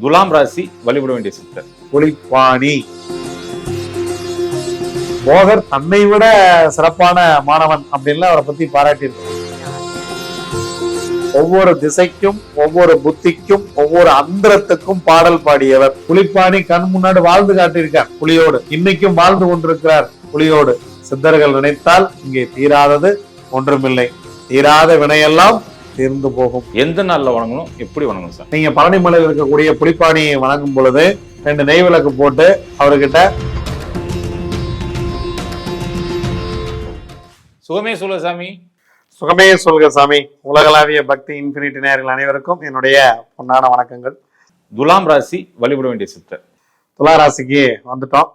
துலாம் ராசி வழிபட வேண்டிய சித்தர். புலிப்பாணி. போகர் தன்னை விட சிறப்பான மாணவன் அப்படின்னு அவரை பத்தி பாராட்டியிருக்கார். ஒவ்வொரு திசைக்கும் ஒவ்வொரு புத்திக்கும் ஒவ்வொரு அந்தரத்துக்கும் பாடல் பாடியவர். புலிப்பாணி கண் முன்னாடி வாழ்ந்து காட்டியிருக்கார் புலியோடு. இன்னைக்கும் வாழ்ந்து கொண்டிருக்கிறார் புலியோடு. சித்தர்கள் நினைத்தால் இங்கே தீராதது ஒன்றுமில்லை. தீராத வினையெல்லாம் தீர்ந்து போகும். எந்த நாள்ல வணங்கணும்? எப்படி வணங்கணும் சார்? நீங்க பழனிமலையில் இருக்கக்கூடிய புலிப்பாணியை வணங்கும் பொழுது ரெண்டு நெய் விளக்கு போட்டு அவர்கிட்ட சுகமே சொல்ல சாமி. சுகமே சொல்க சாமி. உலகளாவிய பக்தி இன்ஃபினிட்டி நேயர்கள் அனைவருக்கும் என்னுடைய பொன்னான வணக்கங்கள். துலாம் ராசி வழிபட வேண்டிய சித்தர். துலா ராசிக்கு வந்துட்டோம்.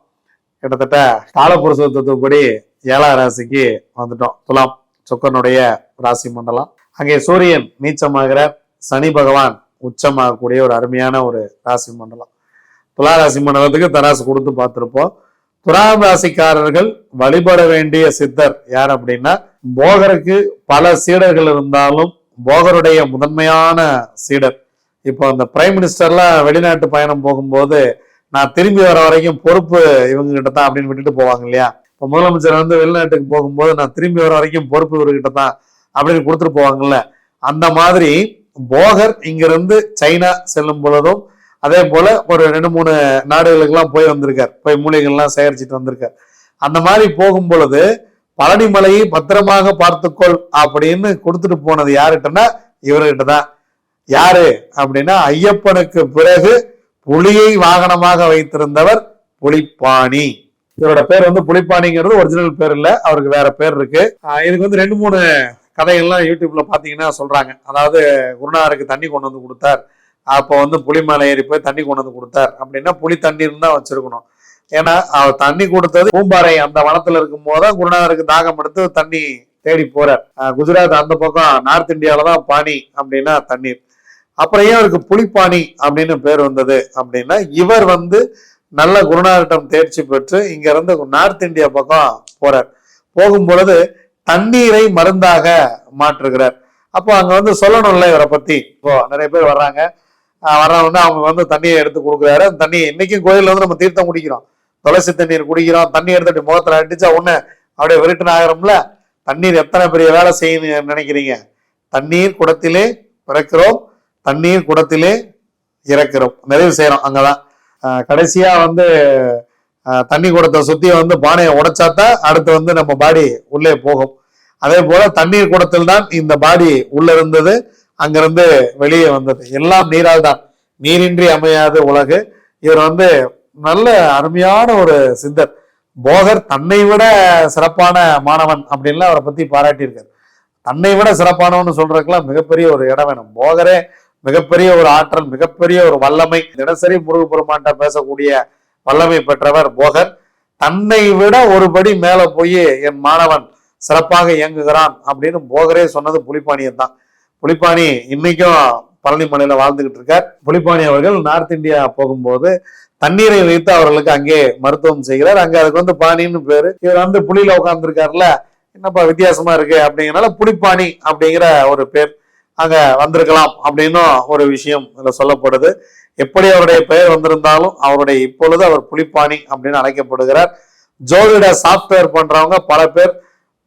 கிட்டத்தட்ட காலப்புருஷத்துவப்படி ஏழாம் ராசிக்கு வந்துட்டோம். துலாம் சுக்கரனுடைய ராசி மண்டலம். அங்கே சூரியன் நீச்சமாகிற சனி பகவான் உச்சமாகக்கூடிய ஒரு அருமையான ஒரு ராசி மண்டலம். துலா ராசி மண்டலத்துக்கு தராசு கொடுத்து பார்த்திருப்போம். துலா ராசிக்காரர்கள் வழிபட வேண்டிய சித்தர் யார் அப்படின்னா போகருக்கு பல சீடர்கள் இருந்தாலும் போகருடைய முதன்மையான சீடர். இப்போ அந்த பிரைம் மினிஸ்டர்லாம் வெளிநாட்டு பயணம் போகும்போது நான் திரும்பி வர வரைக்கும் பொறுப்பு இவங்க கிட்ட தான் அப்படின்னு விட்டுட்டு போவாங்க இல்லையா? இப்போ முதலமைச்சர் வந்து வெளிநாட்டுக்கு போகும்போது நான் திரும்பி வர வரைக்கும் பொறுப்பு இவர்கிட்ட தான் அப்படின்னு கொடுத்துட்டு போவாங்கல்ல. அந்த மாதிரி போகர் இங்கிருந்து சைனா செல்லும் பொழுதும் அதே போல ஒரு ரெண்டு மூணு நாடுகளுக்கெல்லாம் போய் வந்திருக்கார். போய் மூலிகைகள்லாம் சேகரிச்சுட்டு வந்திருக்கார். அந்த மாதிரி போகும் பொழுது பழனிமலையை பத்திரமாக பார்த்துக்கொள் அப்படின்னு கொடுத்துட்டு போனது யாருகிட்டன்னா இவர்கிட்ட தான் யாரு அப்படின்னா ஐயப்பனுக்கு பிறகு புலியை வாகனமாக வைத்திருந்தவர் புலிப்பாணி. இவரோட பேர் வந்து புலிப்பாணிங்கிறது ஒரிஜினல் பேர் இல்ல அவருக்கு வேற பேர் இருக்கு. இதுக்கு வந்து ரெண்டு மூணு கதைகள்லாம் யூடியூப்ல பார்த்தீங்கன்னா சொல்றாங்க. அதாவது குருநாருக்கு தண்ணி கொண்டு வந்து கொடுத்தார். அப்போ வந்து புலிமலை ஏறி போய் தண்ணி கொண்டு வந்து கொடுத்தார். அப்படின்னா புளி தண்ணீர் தான் வச்சிருக்கணும். ஏன்னா அவர் தண்ணி கொடுத்தது பூம்பாறை அந்த வனத்துல இருக்கும் போதுதான் குருநாதருக்கு தாகம் எடுத்து தண்ணி தேடி போறார். ஆஹ் குஜராத் அந்த பக்கம் நார்த் இந்தியால தான் பானி அப்படின்னா தண்ணீர். அப்புறம் ஏன் அவருக்கு புலிப்பாணி அப்படின்னு பேர் வந்தது அப்படின்னா இவர் வந்து நல்ல குருநாதரிடம் தேர்ச்சி பெற்று இங்க இருந்து நார்த் இந்தியா பக்கம் போறார். போகும் பொழுது தண்ணீரை மருந்தாக மாற்றுகிறார். அப்போ அங்க வந்து சொல்லணும்ல இவரை பத்தி. இப்போ நிறைய பேர் வர்றாங்க. வர்றவங்க அவங்க வந்து தண்ணியை எடுத்து கொடுக்குறாரு. அந்த தண்ணி இன்னைக்கும் கோயில்ல வந்து நம்ம தீர்த்தம் குடிக்கிறோம். துளசி தண்ணீர் குடிக்கிறோம். தண்ணி எடுத்து அப்படி முகத்துல அடிச்சா உடனே அப்படியே விருட்டுன்னு ஆகிறோம்ல தண்ணீர் எத்தனை பெரிய வேலை செய்யணும் நினைக்கிறீங்க? தண்ணீர் குடத்திலே பிறக்கிறோம். தண்ணீர் குடத்திலே இறக்கிறோம். நிறைவு செய்யறோம். அங்கதான். கடைசியா வந்து தண்ணி குடத்தை சுத்தி வந்து பானையை உடைச்சாத்தான் அடுத்து வந்து நம்ம பாடி உள்ளே போகும். அதே போல தண்ணீர் குடத்தில் தான் இந்த பாடி உள்ள இருந்தது அங்கிருந்து வெளியே வந்தது. எல்லாம் நீரால் தான். நீரின்றி அமையாது உலகு. இவர் வந்து நல்ல அருமையான ஒரு சித்தர். போகர் தன்னை விட சிறப்பான மாணவன் அப்படின்லாம் அவரை பத்தி பாராட்டியிருக்காரு. தன்னை விட சிறப்பானவன் சொல்றதுக்கெல்லாம் மிகப்பெரிய ஒரு இடம் வேணும். போகரே மிகப்பெரிய ஒரு ஆற்றல் மிகப்பெரிய ஒரு வல்லமை. தினசரி முருகப்பெருமான்ட்ட பேசக்கூடிய வல்லமை பெற்றவர் போகர் தன்னை விட ஒருபடி மேல போய் என் மாணவன் சிறப்பாக இயங்குகிறான் அப்படின்னு போகரே சொன்னது புலிப்பாணியன் தான். புலிப்பாணி இன்னைக்கும் பழனி மலையில வாழ்ந்துகிட்டு இருக்கார். புலிப்பாணி அவர்கள் நார்த் இந்தியா போகும்போது தண்ணீரை வைத்து அவர்களுக்கு அங்கே மருத்துவம் செய்கிறார். அங்க அதுக்கு வந்து பாணின்னு பேரு. இவர் வந்து புலியில உட்கார்ந்துருக்காருல. என்னப்பா வித்தியாசமா இருக்கு அப்படிங்கிறனால புலிப்பாணி அப்படிங்கிற ஒரு பேர் அங்க வந்திருக்கலாம் அப்படின்னும் ஒரு விஷயம் இதுல சொல்லப்படுது. எப்படி அவருடைய பெயர் வந்திருந்தாலும் அவருடைய இப்பொழுது அவர் புலிப்பாணி அப்படின்னு அழைக்கப்படுகிறார். ஜோதிட சாஃப்ட்வேர் பண்றவங்க பல பேர்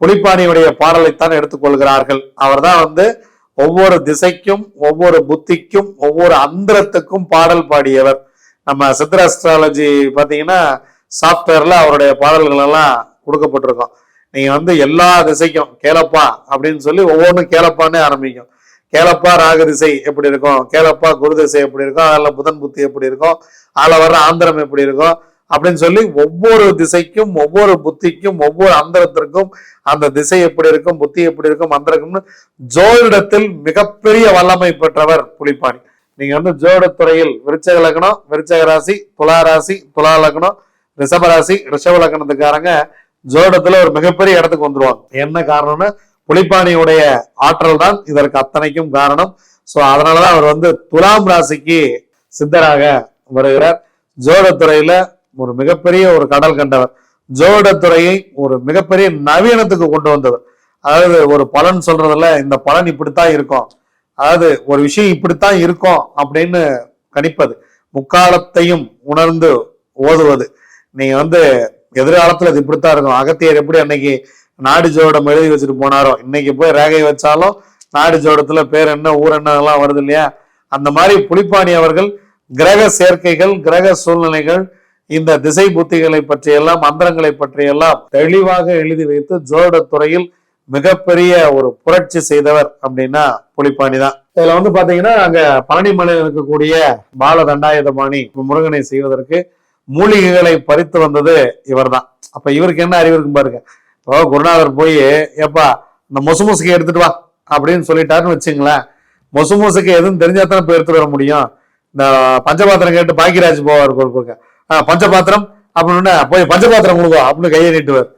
புலிப்பாணியுடைய பாடலைத்தான் எடுத்துக்கொள்கிறார்கள். அவர் தான் வந்து ஒவ்வொரு திசைக்கும் ஒவ்வொரு புத்திக்கும் ஒவ்வொரு அந்தரத்துக்கும் பாடல் பாடியவர். நம்ம சித்திர அஸ்ட்ராலஜி பார்த்தீங்கன்னா சாஃப்ட்வேர்ல அவருடைய பாடல்கள் எல்லாம் கொடுக்கப்பட்டிருக்கும். நீங்க வந்து எல்லா திசைக்கும் கேளப்பா அப்படின்னு சொல்லி ஒவ்வொன்றும் கேளப்பான்னே ஆரம்பிக்கும். கேளப்பா ராகதிசை எப்படி இருக்கும்? கேளப்பா குரு திசை எப்படி இருக்கும்? அதில் புதன் புத்தி எப்படி இருக்கும்? அதில் வர்ற ஆந்திரம் எப்படி இருக்கும்? அப்படின்னு சொல்லி ஒவ்வொரு திசைக்கும் ஒவ்வொரு புத்திக்கும் ஒவ்வொரு அந்தரத்திற்கும் அந்த திசை எப்படி இருக்கும்? புத்தி எப்படி இருக்கும்? அந்தரக்கும்னு ஜோதிடத்தில் மிகப்பெரிய வல்லமை பெற்றவர் புலிப்பாணி. நீங்க வந்து ஜோதிடத்துறையில் விருச்சக லக்னம் விருச்சக ராசி துலா ராசி துலா லக்னம் ரிஷப ராசி ரிஷப லக்னத்துக்காரங்க ஜோதிடத்துல ஒரு மிகப்பெரிய இடத்துக்கு வந்துருவாங்க. என்ன காரணம்னா புலிப்பாணியுடைய ஆற்றல் தான் இதற்கு அத்தனைக்கும் காரணம். ஸோ அதனாலதான் அவர் வந்து துலாம் ராசிக்கு சித்தராக வருகிறார். ஜோடத்துறையில ஒரு மிகப்பெரிய ஒரு கடல் கண்டவர். ஜோடத்துறையை ஒரு மிகப்பெரிய நவீனத்துக்கு கொண்டு வந்தவர். அதாவது ஒரு பலன் சொல்றதுல இந்த பலன் இப்படித்தான் இருக்கும். அதாவது ஒரு விஷயம் இப்படித்தான் இருக்கும் அப்படின்னு கணிப்பது முக்காலத்தையும் உணர்ந்து ஓதுவது. நீங்க வந்து எதிர்காலத்துல இது இப்படித்தான் இருக்கும். அகத்தியர் எப்படி அன்னைக்கு நாடு ஜோடம் எழுதி வச்சுட்டு போனாரோ? இன்னைக்கு போய் ரேகை வச்சாலும் நாடு ஜோடத்துல பேர் என்ன ஊர் என்ன எல்லாம் வருது இல்லையா? அந்த மாதிரி புலிப்பாணி அவர்கள் கிரக சேர்க்கைகள் கிரக சூழ்நிலைகள் இந்த திசை புத்திகளை பற்றியெல்லாம் மந்திரங்களை பற்றியெல்லாம் தெளிவாக எழுதி வைத்து ஜோட துறையில் மிகப்பெரிய ஒரு புரட்சி செய்தவர் அப்படின்னா புலிப்பாணி தான். இதுல வந்து பாத்தீங்கன்னா அங்க பழனிமலையில் இருக்கக்கூடிய பால தண்டாயுதபாணி முருகனை செய்வதற்கு மூலிகைகளை பறித்து வந்தது இவர்தான். அப்ப இவருக்கு என்ன அறிவு இருக்கும் பாருங்க. குருநாதர் போய் ஏப்பா இந்த மொசு முசுக்கை எடுத்துட்டு வா அப்படின்னு சொல்லிட்டாருன்னு வச்சுங்களேன். மொசு மொசுக்கு எதுவும் தெரிஞ்சா தான் போய் எடுத்துட்டு வர முடியும். இந்த பஞ்சபாத்திரம் கேட்டு பாக்கியராஜ் போவார் கொடுக்க பஞ்சபாத்திரம் அப்படின்னு போய் பஞ்சபாத்திரம் கொடுக்கும் அப்படின்னு கையை நீட்டுவார்.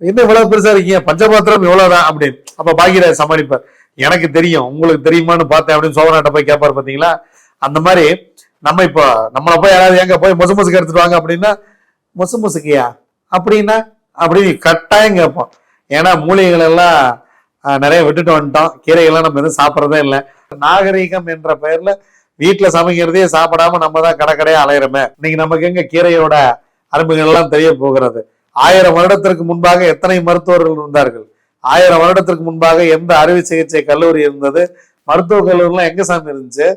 என்ன இவ்வளவு பெருசா இருக்கீங்க? பஞ்சபாத்திரம் இவ்வளவுதான் அப்படின்னு. அப்ப பாக்கியராஜ் சமாளிப்பார். எனக்கு தெரியும் உங்களுக்கு தெரியுமான்னு பார்த்தேன் அப்படின்னு சோழநாட்டை போய் கேட்பாரு பாத்தீங்களா அந்த மாதிரி நம்ம இப்போ நம்மளை போய் யாராவது எங்க போய் மொசு மொசுக்கு எடுத்துட்டு வாங்க அப்படின்னா மொசு மொசுக்கியா அப்படின்னா அப்படி கட்டாயம் கேட்போம். ஏன்னா மூலிகைகள் எல்லாம் நிறைய விட்டுட்டு வந்துட்டோம். கீரைகள்லாம் நம்ம எதுவும் சாப்பிட்றதே இல்லை. நாகரீகம் என்ற பெயர்ல வீட்டுல சமைக்கிறதையே சாப்பிடாம நம்ம தான் கடை கடையா அலையிறோமே. இன்னைக்கு நமக்கு எங்க கீரையோட அரும்புகள் எல்லாம் தெரிய போகிறது? ஆயிரம் வருடத்திற்கு முன்பாக எத்தனை மருத்துவர்கள் இருந்தார்கள்? ஆயிரம் வருடத்திற்கு முன்பாக எந்த அறுவை சிகிச்சை கல்லூரி இருந்தது? மருத்துவ கல்லூரிலாம் எங்க சாமி இருந்துச்சு?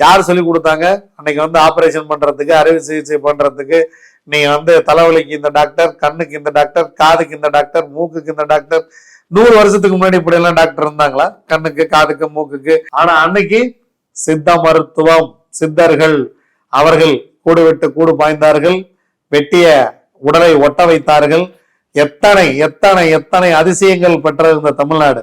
யார் சொல்லி கொடுத்தாங்க? அன்னைக்கு வந்து ஆபரேஷன் பண்றதுக்கு அறுவை சிகிச்சை பண்றதுக்கு நீங்க வந்து தலைவலிக்கு இந்த டாக்டர் கண்ணுக்கு இந்த டாக்டர் காதுக்கு இந்த டாக்டர் மூக்குக்கு இந்த டாக்டர் நூறு வருஷத்துக்கு முன்னாடி இப்படி எல்லாம் டாக்டர் இருந்தாங்களா? கண்ணுக்கு காதுக்கு மூக்குக்கு. ஆனா அன்னைக்கு சித்த மருத்துவம் சித்தர்கள் அவர்கள் கூடு விட்டு கூடு பாய்ந்தார்கள் வெட்டிய உடலை ஒட்ட வைத்தார்கள். எத்தனை எத்தனை எத்தனை அதிசயங்கள் பெற்ற இந்த தமிழ்நாடு.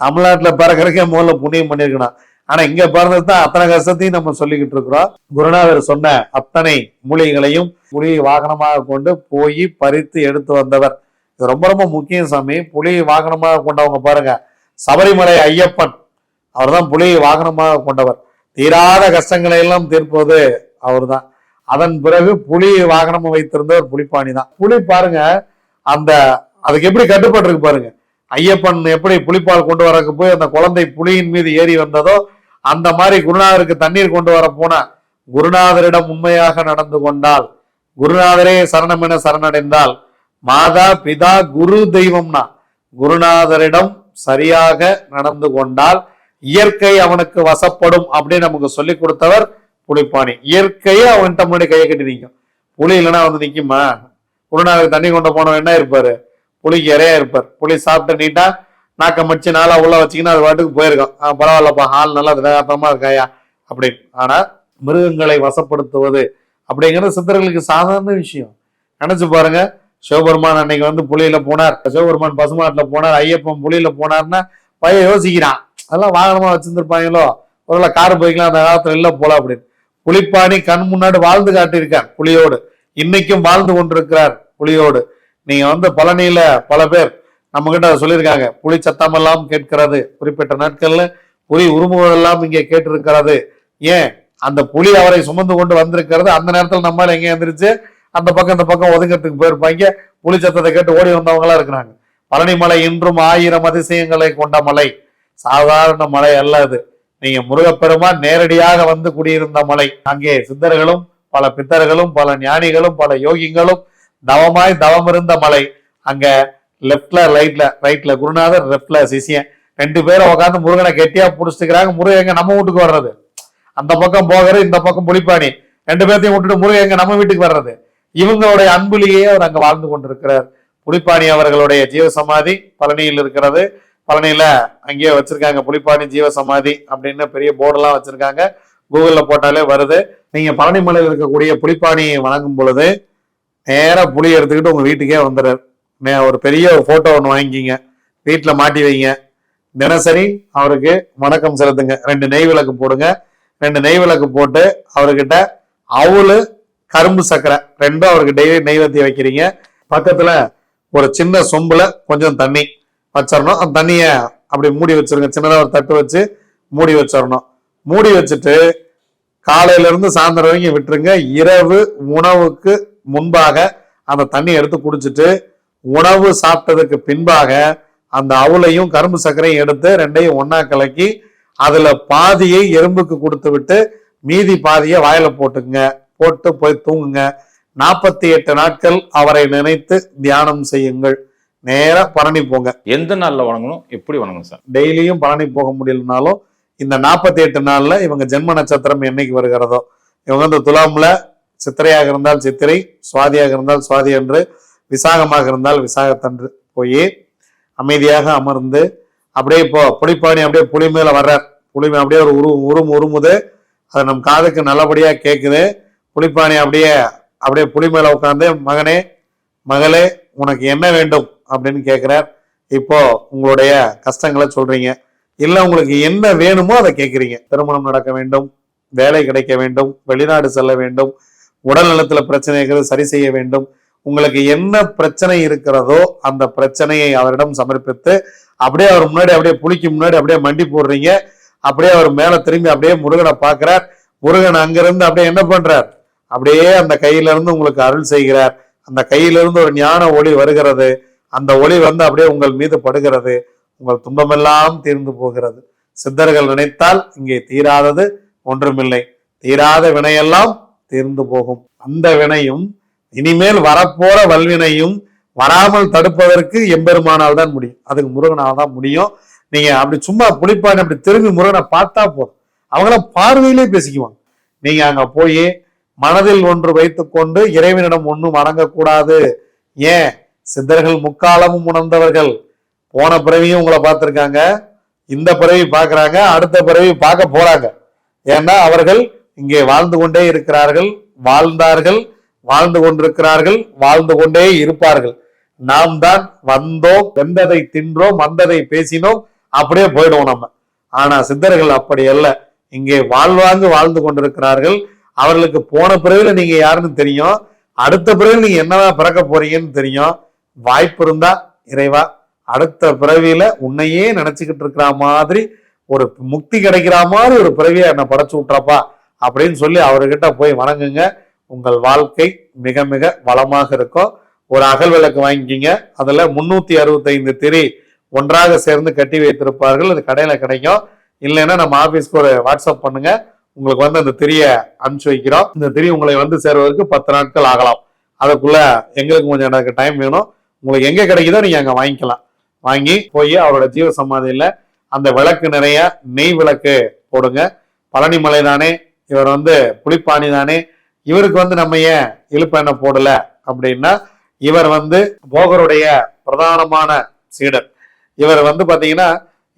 தமிழ்நாட்டுல பிறக்கிறக்கே முதல்ல புண்ணியம் பண்ணிருக்கணும் ஆனா இங்க பிறந்ததுதான் அத்தனை கஷ்டத்தையும் நம்ம சொல்லிக்கிட்டு இருக்கிறோம். குருநாதர் சொன்ன அத்தனை மூலிகைகளையும் புலியை வாகனமாக கொண்டு போய் பறித்து எடுத்து வந்தவர். இது ரொம்ப ரொம்ப முக்கியம் சாமி. புலியை வாகனமாக கொண்டவங்க பாருங்க. சபரிமலை ஐயப்பன் அவர்தான் புலியை வாகனமாக கொண்டவர். தீராத கஷ்டங்களை எல்லாம் தீர்ப்பது அவர்தான். அதன் பிறகு புலி வாகனம் வைத்திருந்தவர் புலிப்பாணி தான் புலி பாருங்க அந்த அதுக்கு எப்படி கட்டுப்பட்டிருக்கு பாருங்க. ஐயப்பன் எப்படி புலிப்பால் கொண்டு வரக்கு போய் அந்த குழந்தை புலியின் மீது ஏறி வந்ததோ அந்த மாதிரி குருநாதருக்கு தண்ணீர் கொண்டு வர போன குருநாதரிடம் உண்மையாக நடந்து கொண்டால் குருநாதரே சரணம் என சரணடைந்தால் மாதா பிதா குரு தெய்வம்னா குருநாதரிடம் சரியாக நடந்து கொண்டால் இயற்கை அவனுக்கு வசப்படும் அப்படின்னு நமக்கு சொல்லி கொடுத்தவர் புலிப்பாணி. இயற்கையே அவன்கிட்ட முன்னாடி கையை கட்டி நிற்கும் புலி இல்லைன்னா வந்து நிற்குமா குருநாதர் தண்ணி கொண்டு போனவன் என்ன இருப்பாரு? புலிக்கு இறையா இருப்பார். புலி சாப்பிட்டு நீட்டா நாக்க மடிச்சு நாளா உள்ள வச்சிங்கன்னா அது பாட்டுக்கு போயிருக்கும். ஆ, பரவாயில்லப்பா ஹால் நல்லா விதகாத்தமா இருக்காயா? அப்படின்னு. ஆனா மிருகங்களை வசப்படுத்துவது அப்படிங்கிறது சித்தர்களுக்கு சாதாரண விஷயம். நினைச்சு பாருங்க சிவபெருமான் அன்னைக்கு வந்து புலியில போனார். சிவபெருமான் பசுமாட்டுல போனார் ஐயப்பன் புலியில போனார்னா பையன் யோசிக்கிறான். அதெல்லாம் வாகனமா வச்சிருந்திருப்பாங்களோ? ஒருவேளை கார் போய்க்கலாம் அந்த காலத்துல இல்ல போல அப்படின்னு. புலிப்பாணி கண் முன்னாடி வாழ்ந்து காட்டியிருக்கார் புலியோடு. இன்னைக்கும் வாழ்ந்து கொண்டிருக்கிறார் புலியோடு. நீங்க வந்து பழனியில பல பேர் நம்ம கிட்ட சொல்லியிருக்காங்க. புலி சத்தமெல்லாம் கேட்கிறது. குறிப்பிட்ட நாட்கள்ல புலி உருமுவதெல்லாம் இங்கே கேட்டிருக்கிறது. ஏன்? அந்த புலி அவரை சுமந்து கொண்டு வந்திருக்கிறது. அந்த நேரத்தில் நம்மால எங்கே எந்திரிச்சு அந்த பக்கம் இந்த பக்கம் ஒதுங்கிறதுக்கு போயிருப்பாங்க. புலி சத்தத்தை கேட்டு ஓடி வந்தவங்களா இருக்கிறாங்க. பழனி மலை இன்றும் ஆயிரம் அதிசயங்களை கொண்ட மலை. சாதாரண மலை அல்ல அது. நீங்க முருகப்பெருமான் நேரடியாக வந்து குடியிருந்த மலை. அங்கே சித்தர்களும் பல பித்தர்களும் பல ஞானிகளும் பல யோகிங்களும் தவமாய் தவம் இருந்த மலை. அங்க லெஃப்ட்ல ரைட்ல ரைட்ல குருநாதர் லெஃப்ட்ல சிசியன் ரெண்டு பேரும் உட்காந்து முருகனை கெட்டியா புடிச்சுக்கிறாங்க. முருகன் எங்க நம்ம வீட்டுக்கு வர்றது? அந்த பக்கம் போகிறது இந்த பக்கம் புளிப்பாணி ரெண்டு பேர்த்தையும் விட்டுட்டு முருகன் எங்க நம்ம வீட்டுக்கு வர்றது? இவங்களுடைய அன்புலேயே அவர் அங்க வாழ்ந்து கொண்டிருக்கிறார். புலிப்பாணி அவர்களுடைய ஜீவ சமாதி பழனியில் இருக்கிறது. பழனியில அங்கேயே வச்சிருக்காங்க. புலிப்பாணி ஜீவ சமாதி அப்படின்னு பெரிய போர்டெல்லாம் வச்சிருக்காங்க. கூகுளில் போட்டாலே வருது. நீங்க பழனி மலையில் இருக்கக்கூடிய புலிப்பாணியை வணங்கும் பொழுது நேராக புளி எடுத்துக்கிட்டு உங்க வீட்டுக்கே வந்துடுறாரு. ஒரு பெரிய ஒரு ஒன்று வாங்கிக்கிங்க. வீட்டில் மாட்டி வைங்க. தினசரி அவருக்கு வணக்கம் செலுத்துங்க. ரெண்டு நெய் விளக்கு போடுங்க. ரெண்டு நெய் விளக்கு போட்டு அவர்கிட்ட அவுளு கரும்பு சர்க்கரை ரெண்டும் அவருக்கு டெய்லி நெய்வத்தி வைக்கிறீங்க. பக்கத்தில் ஒரு சின்ன சொம்பில் கொஞ்சம் தண்ணி வச்சிடணும் அந்த தண்ணியை அப்படி மூடி வச்சிருங்க. சின்னதாக ஒரு தட்டு வச்சு மூடி வச்சிடணும் மூடி வச்சுட்டு காலையிலேருந்து சாயந்தரம் வரைக்கும் விட்டுருங்க. இரவு உணவுக்கு முன்பாக அந்த தண்ணியை எடுத்து குடிச்சிட்டு உணவு சாப்பிட்டதுக்கு பின்பாக அந்த அவுளையும் கரும்பு சர்க்கரையும் எடுத்து ரெண்டையும் ஒண்ணா கலக்கி அதுல பாதியை எறும்புக்கு கொடுத்து விட்டு மீதி பாதியை வாயில போட்டுங்க போட்டு போய் தூங்குங்க. நாற்பத்தி எட்டு நாட்கள் அவரை நினைத்து தியானம் செய்யுங்கள். நேரா பழனி போங்க. எந்த நாள்ல வணங்கணும்? எப்படி வணங்கணும் சார்? டெய்லியும் பழனி போக முடியலனாலும் இந்த நாற்பத்தி எட்டு நாள்ல இவங்க ஜென்ம நட்சத்திரம் என்னைக்கு வருகிறதோ இவங்க வந்து துலாம்ல சித்திரையாக இருந்தால் சித்திரை சுவாதியாக இருந்தால் சுவாதி என்று விசாகமாக இருந்தால் விசாகத்தன்று போய் அமைதியாக அமர்ந்து அப்படியே இப்போ புலிப்பாணி அப்படியே புலி மேலே வர்றார். புலி அப்படியே ஒரு உரு உரும் உருமுது. அது நம் காதுக்கு நல்லபடியாக கேட்குது புலிப்பாணி அப்படியே அப்படியே புலி மேலே உட்காந்து மகனே மகளே உனக்கு என்ன வேண்டும்? அப்படின்னு கேட்குறார் இப்போ உங்களுடைய கஷ்டங்களை சொல்றீங்க. இல்லை உங்களுக்கு என்ன வேணுமோ அதை கேட்குறீங்க திருமணம் நடக்க வேண்டும் வேலை கிடைக்க வேண்டும் வெளிநாடு செல்ல வேண்டும் உடல் நலத்தில் பிரச்சனைகள் சரி செய்ய வேண்டும் உங்களுக்கு என்ன பிரச்சனை இருக்கிறதோ அந்த பிரச்சனையை அவரிடம் சமர்ப்பித்து அப்படியே அவர் முன்னாடி அப்படியே புளிக்கு முன்னாடி அப்படியே மண்டி போடுறீங்க. அப்படியே அவர் மேல திரும்பி அப்படியே முருகனை பார்க்கிறார். முருகன் அங்கிருந்து அப்படியே என்ன பண்றார்? அப்படியே அந்த கையில இருந்து உங்களுக்கு அருள் செய்கிறார். அந்த கையிலிருந்து ஒரு ஞான ஒளி வருகிறது. அந்த ஒளி வந்து அப்படியே உங்கள் மீது படுகிறது. உங்கள் துன்பமெல்லாம் தீர்ந்து போகிறது. சித்தர்கள் நினைத்தால் இங்கே தீராதது ஒன்றுமில்லை. தீராத வினையெல்லாம் தீர்ந்து போகும். அந்த வினையும் இனிமேல் வரப்போற வல்வினையும் வராமல் தடுப்பதற்கு எம்பெருமானால் தான் முடியும். அதுக்கு முருகனால் தான் முடியும். நீங்க அப்படி சும்மா புளிப்பான் அப்படி திரும்பி முருகனை பார்த்தா போதும். அவங்களாம் பார்வையிலே பேசிக்குவாங்க. நீங்க அங்க போய் மனதில் ஒன்று வைத்துக்கொண்டு இறைவனிடம் ஒன்றும் வணங்கக்கூடாது ஏன்? சித்தர்கள் முக்காலமும் உணர்ந்தவர்கள். போன பிறவியும் உங்களை பார்த்துருக்காங்க. இந்த பிறவி பார்க்குறாங்க அடுத்த பிறவி பார்க்க போறாங்க. ஏன்னா அவர்கள் இங்கே வாழ்ந்து கொண்டே இருக்கிறார்கள் வாழ்ந்தார்கள். வாழ்ந்து கொண்டிருக்கிறார்கள் வாழ்ந்து கொண்டே இருப்பார்கள். நாம் தான் வந்தோம் வெந்ததை தின்றோம் வந்ததை பேசினோம் அப்படியே போயிடுவோம் நம்ம. ஆனா சித்தர்கள் அப்படி அல்ல. இங்கே வாழ்வாங்கு வாழ்ந்து கொண்டிருக்கிறார்கள். அவர்களுக்கு போன பிறகுல நீங்க யாருன்னு தெரியும். அடுத்த பிறகு நீங்க என்னதான் பிறக்க போறீங்கன்னு தெரியும். வாய்ப்பு இருந்தா இறைவா அடுத்த பிறவியில உன்னையே நினைச்சுக்கிட்டு இருக்கிற மாதிரி ஒரு முக்தி கிடைக்கிற மாதிரி ஒரு பிறவியை என்னை படைச்சு விட்டுறப்பா அப்படின்னு சொல்லி அவர்கிட்ட போய் வணங்குங்க. உங்கள் வாழ்க்கை மிக மிக வளமாக இருக்கும் ஒரு அகல் விளக்கு வாங்கிக்கிங்க. அதில் முந்நூற்றி அறுபத்தைந்து திரி ஒன்றாக சேர்ந்து கட்டி வைத்திருப்பார்கள். அது கடையில் கிடைக்கும். இல்லைன்னா நம்ம ஆஃபீஸ்க்கு ஒரு வாட்ஸ்அப் பண்ணுங்க. உங்களுக்கு வந்து அந்த திரியை அனுப்பிச்சு வைக்கிறோம். இந்த திரி உங்களை வந்து சேர்வதற்கு பத்து நாட்கள் ஆகலாம். அதுக்குள்ள எங்களுக்கு கொஞ்சம் எனக்கு டைம் வேணும். உங்களுக்கு எங்கே கிடைக்குதோ நீங்கள் அங்கே வாங்கிக்கலாம். வாங்கி போய் அவரோட ஜீவ சமாதியில் அந்த விளக்கு நிறைய நெய் விளக்கு போடுங்க. பழனிமலை தானே இவர் வந்து புளிப்பாணி தானே இவருக்கு வந்து நம்ம ஏன் இழுப்பெண்ணை போடல அப்படின்னா இவர் வந்து போகருடைய பிரதானமான சீடர். இவர் வந்து பார்த்தீங்கன்னா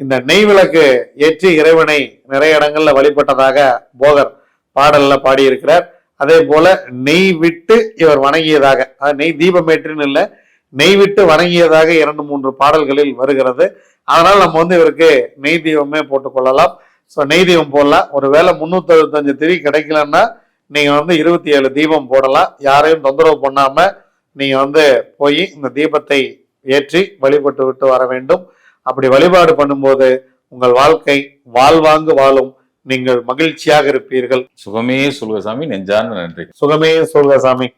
இந்த நெய் விளக்கு ஏற்றி இறைவனை நிறைய இடங்கள்ல வழிபட்டதாக போகர் பாடல்ல பாடியிருக்கிறார். அதே போல நெய் விட்டு இவர் வணங்கியதாக நெய் தீபமேற்றின்னு இல்லை நெய் விட்டு வணங்கியதாக இரண்டு மூன்று பாடல்களில் வருகிறது. அதனால் நம்ம வந்து இவருக்கு நெய் தீபமே போட்டுக்கொள்ளலாம் ஸோ நெய் தீபம் போடலாம். ஒருவேளை முன்னூத்தி அறுபத்தஞ்சு திரி கிடைக்கலன்னா நீங்க வந்து இருபத்தி ஏழு தீபம் போடலாம். யாரையும் தொந்தரவு பண்ணாம நீங்க வந்து போய் இந்த தீபத்தை ஏற்றி வழிபட்டு விட்டு வர வேண்டும். அப்படி வழிபாடு பண்ணும்போது உங்கள் வாழ்க்கை வாழ்வாங்கு வாழும். நீங்கள் மகிழ்ச்சியாக இருப்பீர்கள். சுகமே சொல்க சாமி நெஞ்சார்ந்த நன்றி. சுகமே சொல்க சாமி